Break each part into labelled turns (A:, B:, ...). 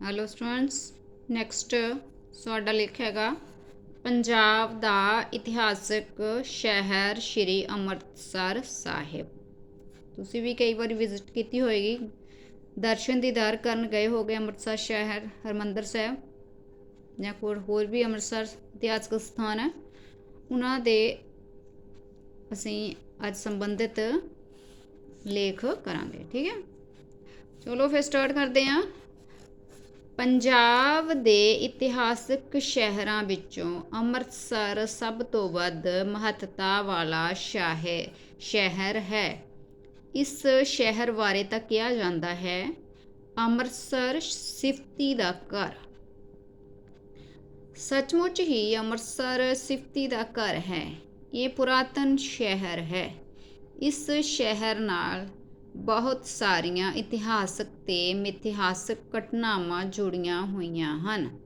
A: Hello students next ਸਾਡਾ ਲੇਖ ਹੈਗਾ, ਪੰਜਾਬ ਦਾ ਇਤਿਹਾਸਕ ਸ਼ਹਿਰ ਸ਼੍ਰੀ ਅੰਮ੍ਰਿਤਸਰ ਸਾਹਿਬ। ਤੁਸੀਂ ਵੀ ਕਈ ਵਾਰੀ ਵਿਜ਼ਿਟ ਕੀਤੀ ਹੋਏਗੀ, ਦਰਸ਼ਨ ਦੀਦਾਰ ਕਰਨ ਗਏ ਹੋਗੇ ਅੰਮ੍ਰਿਤਸਰ ਸ਼ਹਿਰ, ਹਰਮੰਦਰ ਸਾਹਿਬ, ਜਾਂ ਕੋਈ ਹੋਰ ਵੀ ਅੰਮ੍ਰਿਤਸਰ ਇਤਿਹਾਸਕ ਸਥਾਨ ਹੈ, ਉਹਨਾਂ ਦੇ ਅਸੀਂ ਅੱਜ ਸੰਬੰਧਿਤ ਲੇਖ ਕਰਾਂਗੇ, ਠੀਕ ਹੈ? ਚਲੋ ਫਿਰ ਸਟਾਰਟ ਕਰਦੇ ਹਾਂ। ਪੰਜਾਬ ਦੇ ਇਤਿਹਾਸਕ ਸ਼ਹਿਰਾਂ ਵਿੱਚੋਂ ਅੰਮ੍ਰਿਤਸਰ ਸਭ ਤੋਂ ਵੱਧ ਮਹੱਤਤਾ ਵਾਲਾ ਸ਼ਾਹੇ, ਸ਼ਹਿਰ ਹੈ। ਇਸ ਸ਼ਹਿਰ ਬਾਰੇ ਤਾਂ ਕਿਹਾ ਜਾਂਦਾ ਹੈ, ਅੰਮ੍ਰਿਤਸਰ ਸਿਫਤੀ ਦਾ ਘਰ। ਸੱਚਮੁੱਚ ਹੀ ਅੰਮ੍ਰਿਤਸਰ ਸਿਫਤੀ ਦਾ ਘਰ ਹੈ, ਇਹ ਪੁਰਾਤਨ ਸ਼ਹਿਰ ਹੈ। ਇਸ ਸ਼ਹਿਰ ਨਾਲ ਬਹੁਤ ਸਾਰੀਆਂ ਇਤਿਹਾਸਕ ਤੇ ਮਿਥਿਹਾਸਕ ਘਟਨਾਵਾਂ ਜੁੜੀਆਂ ਹੋਈਆਂ ਹਨ।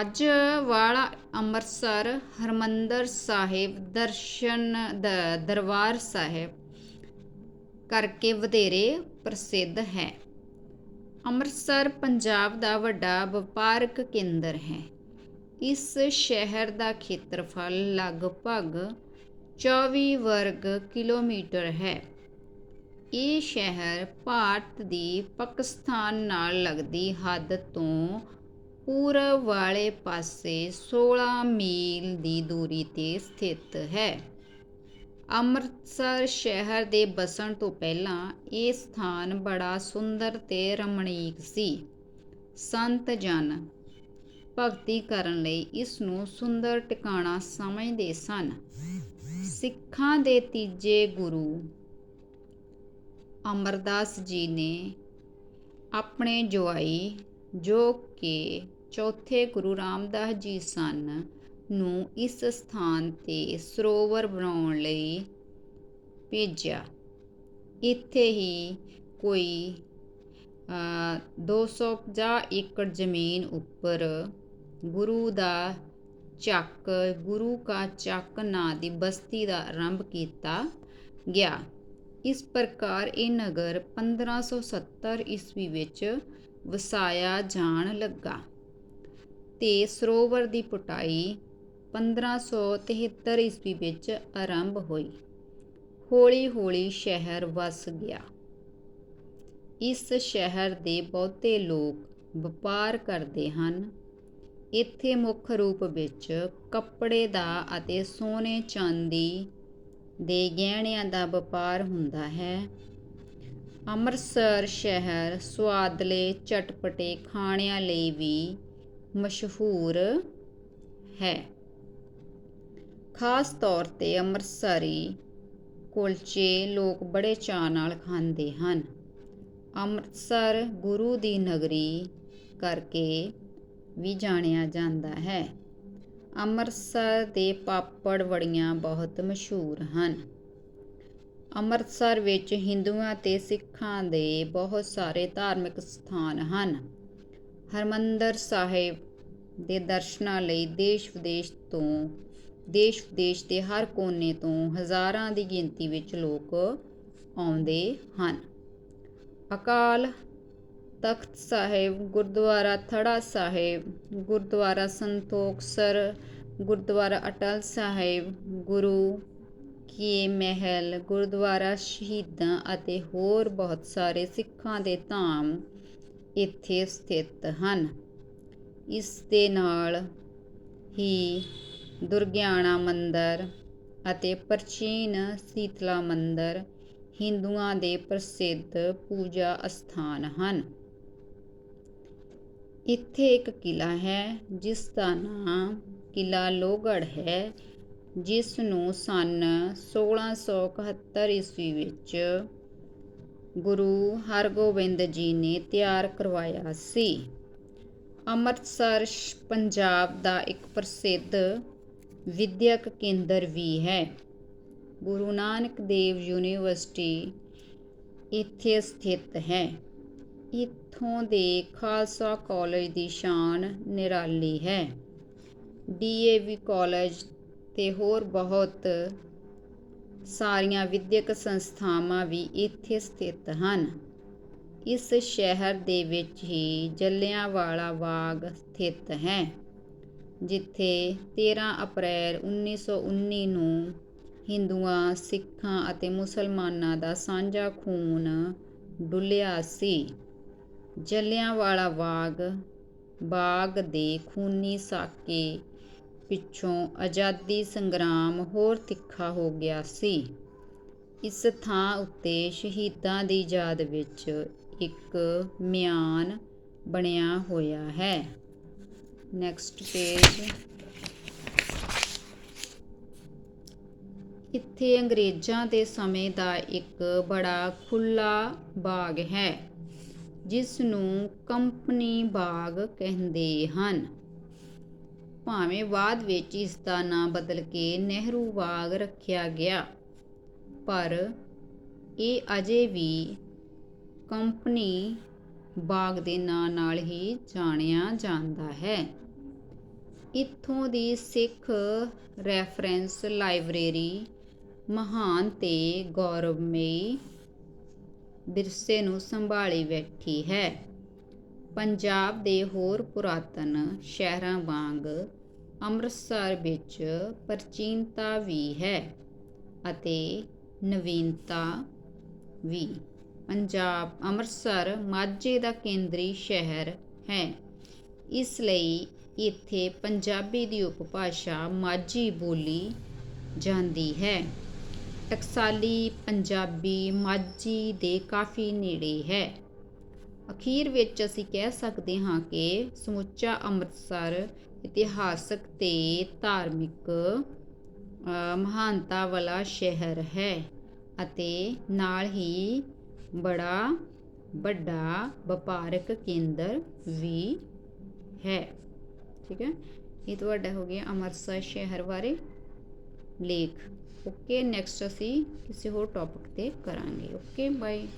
A: ਅੱਜ ਵਾਲਾ ਅੰਮ੍ਰਿਤਸਰ ਹਰਮੰਦਰ ਸਾਹਿਬ ਦਰਸ਼ਨ ਦ- ਦਰਬਾਰ ਸਾਹਿਬ ਕਰਕੇ ਵਧੇਰੇ ਪ੍ਰਸਿੱਧ ਹੈ। ਅੰਮ੍ਰਿਤਸਰ ਪੰਜਾਬ ਦਾ ਵੱਡਾ ਵਪਾਰਕ ਕੇਂਦਰ ਹੈ। ਇਸ ਸ਼ਹਿਰ ਦਾ ਖੇਤਰਫਲ ਲਗਭਗ 24 ਵਰਗ ਕਿਲੋਮੀਟਰ ਹੈ। ਇਹ ਸ਼ਹਿਰ ਭਾਰਤ ਦੀ ਪਾਕਿਸਤਾਨ ਨਾਲ ਲੱਗਦੀ ਹੱਦ ਤੋਂ ਪੂਰਬ ਵਾਲੇ ਪਾਸੇ 16 ਮੀਲ ਦੀ ਦੂਰੀ ਤੇ ਸਥਿਤ ਹੈ। ਅੰਮ੍ਰਿਤਸਰ ਸ਼ਹਿਰ ਦੇ ਬਸਣ ਤੋਂ ਪਹਿਲਾਂ ਇਹ ਸਥਾਨ ਬੜਾ ਸੁੰਦਰ ਤੇ ਰਮਣੀਕ ਸੀ। ਸੰਤ ਜਨ ਭਗਤੀ ਕਰਨ ਲਈ ਇਸ ਨੂੰ ਸੁੰਦਰ ਟਿਕਾਣਾ ਸਮਝਦੇ ਸਨ। ਸਿੱਖਾਂ ਦੇ ਤੀਜੇ ਗੁਰੂ ਅਮਰਦਾਸ ਜੀ ਨੇ ਆਪਣੇ ਜਵਾਈ ਜੋ ਕਿ ਚੌਥੇ ਗੁਰੂ ਰਾਮਦਾਸ ਜੀ ਸਨ ਨੂੰ ਇਸ ਸਥਾਨ ਤੇ ਸਰੋਵਰ ਬਣਾਉਣ ਲਈ ਭੇਜਿਆ। ਇੱਥੇ ਹੀ ਕੋਈ ਅ, 250 ਏਕੜ ਜ਼ਮੀਨ ਉੱਪਰ ਗੁਰੂ ਦਾ ਚੱਕ ਗੁਰੂ ਕਾ ਚੱਕ ਨਾਂ ਦੀ ਬਸਤੀ ਦਾ ਆਰੰਭ ਕੀਤਾ ਗਿਆ। ਇਸ ਪ੍ਰਕਾਰ ਇਹ ਨਗਰ 1570 ਈਸਵੀ ਵਿੱਚ ਵਸਾਇਆ ਜਾਣ ਲੱਗਾ ਤੇ ਸਰੋਵਰ ਦੀ ਪੁਟਾਈ 1573 ਈਸਵੀ ਵਿੱਚ ਆਰੰਭ ਹੋਈ। ਹੌਲੀ-ਹੌਲੀ ਸ਼ਹਿਰ ਵਸ ਗਿਆ। ਇਸ ਸ਼ਹਿਰ ਦੇ ਬਹੁਤੇ ਲੋਕ ਵਪਾਰ ਕਰਦੇ ਹਨ। ਇੱਥੇ ਮੁੱਖ ਰੂਪ ਵਿੱਚ ਕੱਪੜੇ ਦਾ ਅਤੇ ਸੋਨੇ ਚਾਂਦੀ ਦੇ ਗਹਿਣਿਆਂ ਦਾ ਵਪਾਰ ਹੁੰਦਾ ਹੈ। ਅੰਮ੍ਰਿਤਸਰ ਸ਼ਹਿਰ ਸੁਆਦਲੇ ਚਟਪਟੇ ਖਾਣਿਆਂ ਲਈ ਵੀ ਮਸ਼ਹੂਰ ਹੈ। ਖਾਸ ਤੌਰ ਤੇ ਅੰਮ੍ਰਿਤਸਰੀ ਕੁਲਚੇ ਲੋਕ ਬੜੇ ਚਾਅ ਨਾਲ ਖਾਂਦੇ ਹਨ। ਅੰਮ੍ਰਿਤਸਰ ਗੁਰੂ ਦੀ ਨਗਰੀ ਕਰਕੇ ਵੀ ਜਾਣਿਆ ਜਾਂਦਾ ਹੈ। ਅੰਮ੍ਰਿਤਸਰ ਦੇ ਪਾਪੜ ਵੜੀਆਂ ਬਹੁਤ ਮਸ਼ਹੂਰ ਹਨ। ਅੰਮ੍ਰਿਤਸਰ ਵਿੱਚ ਹਿੰਦੂਆਂ ਤੇ ਸਿੱਖਾਂ ਦੇ ਬਹੁਤ ਸਾਰੇ ਧਾਰਮਿਕ ਸਥਾਨ ਹਨ। ਹਰਮੰਦਰ ਸਾਹਿਬ ਦੇ ਦਰਸ਼ਨਾਂ ਲਈ ਦੇਸ਼ ਵਿਦੇਸ਼ ਤੋਂ, ਦੇਸ਼ ਵਿਦੇਸ਼ ਦੇ ਹਰ ਕੋਨੇ ਤੋਂ ਹਜ਼ਾਰਾਂ ਦੀ ਗਿਣਤੀ ਵਿੱਚ ਲੋਕ ਆਉਂਦੇ ਹਨ। ਅਕਾਲ ਤਖਤ ਸਾਹਿਬ, ਗੁਰਦੁਆਰਾ ਥੜਾ ਸਾਹਿਬ, ਗੁਰਦੁਆਰਾ ਸੰਤੋਖਸਰ ਗੁਰਦੁਆਰਾ ਅਟਲ ਸਾਹਿਬ, ਗੁਰੂ ਕੀ ਮਹਿਲ, ਗੁਰਦੁਆਰਾ ਸ਼ਹੀਦਾਂ ਅਤੇ ਹੋਰ ਬਹੁਤ ਸਾਰੇ ਸਿੱਖਾਂ ਦੇ ਧਾਮ ਇੱਥੇ ਸਥਿਤ ਹਨ। ਇਸ ਦੇ ਨਾਲ ਹੀ ਦੁਰਗਿਆਣਾ ਮੰਦਰ ਅਤੇ ਪ੍ਰਾਚੀਨ ਸੀਤਲਾ ਮੰਦਰ ਹਿੰਦੂਆਂ ਦੇ ਪ੍ਰਸਿੱਧ ਪੂਜਾ ਅਸਥਾਨ ਹਨ। ਇੱਥੇ ਇੱਕ ਕਿਲਾ ਹੈ, ਜਿਸ ਦਾ ਨਾਮ ਕਿਲਾ ਲੋਹਗੜ੍ਹ ਹੈ ਜਿਸ ਨੂੰ ਸੰਨ 1671 ਈਸਵੀ ਵਿੱਚ ਗੁਰੂ ਹਰਗੋਬਿੰਦ ਜੀ ਨੇ ਤਿਆਰ ਕਰਵਾਇਆ ਸੀ। ਅੰਮ੍ਰਿਤਸਰ ਪੰਜਾਬ ਦਾ ਇੱਕ ਪ੍ਰਸਿੱਧ ਵਿਦਿਅਕ ਕੇਂਦਰ ਵੀ ਹੈ। ਗੁਰੂ ਨਾਨਕ ਦੇਵ ਯੂਨੀਵਰਸਿਟੀ ਇੱਥੇ ਸਥਿਤ ਹੈ। ਇੱਥੋਂ ਦੇ ਖਾਲਸਾ ਕਾਲਜ ਦੀ ਸ਼ਾਨ ਨਿਰਾਲੀ ਹੈ। ਡੀਏਵੀ ਕਾਲਜ ਤੇ ਹੋਰ ਬਹੁਤ ਸਾਰੀਆਂ ਵਿਦਿਅਕ ਸੰਸਥਾਵਾਂ ਵੀ ਇੱਥੇ ਸਥਿਤ ਹਨ। ਇਸ ਸ਼ਹਿਰ ਦੇ ਵਿੱਚ ਹੀ ਜਲਿਆਂਵਾਲਾ ਬਾਗ ਸਥਿਤ ਹੈ, ਜਿੱਥੇ 13 ਅਪ੍ਰੈਲ 1919 ਨੂੰ ਹਿੰਦੂਆਂ, ਸਿੱਖਾਂ ਅਤੇ ਮੁਸਲਮਾਨਾਂ ਦਾ ਸਾਂਝਾ ਖੂਨ ਡੁੱਲਿਆ ਸੀ। ਜਲਿਆਂਵਾਲਾ ਬਾਗ ਬਾਗ ਦੇ ਖੂਨੀ ਸਾਕੇ ਪਿੱਛੋਂ ਆਜ਼ਾਦੀ ਸੰਗਰਾਮ ਹੋਰ ਤਿੱਖਾ ਹੋ ਗਿਆ ਸੀ। ਇਸ ਥਾਂ ਉੱਤੇ ਸ਼ਹੀਦਾਂ ਦੀ ਯਾਦ ਵਿੱਚ ਇੱਕ ਮਿਆਨ ਬਣਿਆ ਹੋਇਆ ਹੈ। ਨੈਕਸਟ ਪੇਜ ਇੱਥੇ ਅੰਗਰੇਜ਼ਾਂ ਦੇ ਸਮੇਂ ਦਾ ਇੱਕ ਬੜਾ ਖੁੱਲਾ ਬਾਗ ਹੈ। ਜਿਸ ਨੂੰ ਕੰਪਨੀ ਬਾਗ ਕਹਿੰਦੇ ਹਨ। ਭਾਵੇਂ ਬਾਅਦ ਵਿੱਚ ਇਸ ਦਾ ਨਾਂ ਬਦਲ ਕੇ ਨਹਿਰੂ ਬਾਗ ਰੱਖਿਆ ਗਿਆ, ਪਰ ਇਹ ਅਜੇ ਵੀ ਕੰਪਨੀ ਬਾਗ ਦੇ ਨਾਂ ਨਾਲ ਹੀ ਜਾਣਿਆ ਜਾਂਦਾ ਹੈ। ਇੱਥੋਂ ਦੀ ਸਿੱਖ ਰੈਫਰੈਂਸ ਲਾਇਬ੍ਰੇਰੀ ਮਹਾਨ ਤੇ ਗੌਰਵਮਈ ਵਿਰਸੇ ਨੂੰ ਸੰਭਾਲੀ ਬੈਠੀ ਹੈ। ਪੰਜਾਬ ਦੇ ਹੋਰ ਪੁਰਾਤਨ ਸ਼ਹਿਰਾਂ ਵਾਂਗ ਅੰਮ੍ਰਿਤਸਰ ਵਿੱਚ ਪ੍ਰਾਚੀਨਤਾ ਵੀ ਹੈ ਅਤੇ ਨਵੀਨਤਾ ਵੀ। ਪੰਜਾਬ ਅੰਮ੍ਰਿਤਸਰ ਮਾਝੇ ਦਾ ਕੇਂਦਰੀ ਸ਼ਹਿਰ ਹੈ। ਇਸ ਲਈ ਇੱਥੇ ਪੰਜਾਬੀ ਦੀ ਉਪਭਾਸ਼ਾ ਮਾਝੀ ਬੋਲੀ ਜਾਂਦੀ ਹੈ। ਟਕਸਾਲੀ ਪੰਜਾਬੀ ਮਾਝੀ ਦੇ ਕਾਫੀ ਨੇੜੇ ਹੈ। ਅਖੀਰ ਵਿੱਚ ਅਸੀਂ ਕਹਿ ਸਕਦੇ ਹਾਂ ਕਿ ਸਮੁੱਚਾ ਅੰਮ੍ਰਿਤਸਰ ਇਤਿਹਾਸਕ ਤੇ ਧਾਰਮਿਕ ਮਹਾਨਤਾ ਵਾਲਾ ਸ਼ਹਿਰ ਹੈ ਅਤੇ ਨਾਲ ਹੀ ਬੜਾ ਵੱਡਾ ਵਪਾਰਕ ਕੇਂਦਰ ਵੀ ਹੈ। ਠੀਕ ਹੈ? ਇਹ ਤੁਹਾਡਾ ਹੋ ਗਿਆ ਅੰਮ੍ਰਿਤਸਰ ਸ਼ਹਿਰ ਬਾਰੇ ਲੇਖ। ਓਕੇ ਨੈਕਸਟ ਅਸੀਂ ਕਿਸੇ ਹੋਰ ਟੋਪਿਕ ਤੇ ਕਰਾਂਗੇ। Okay bye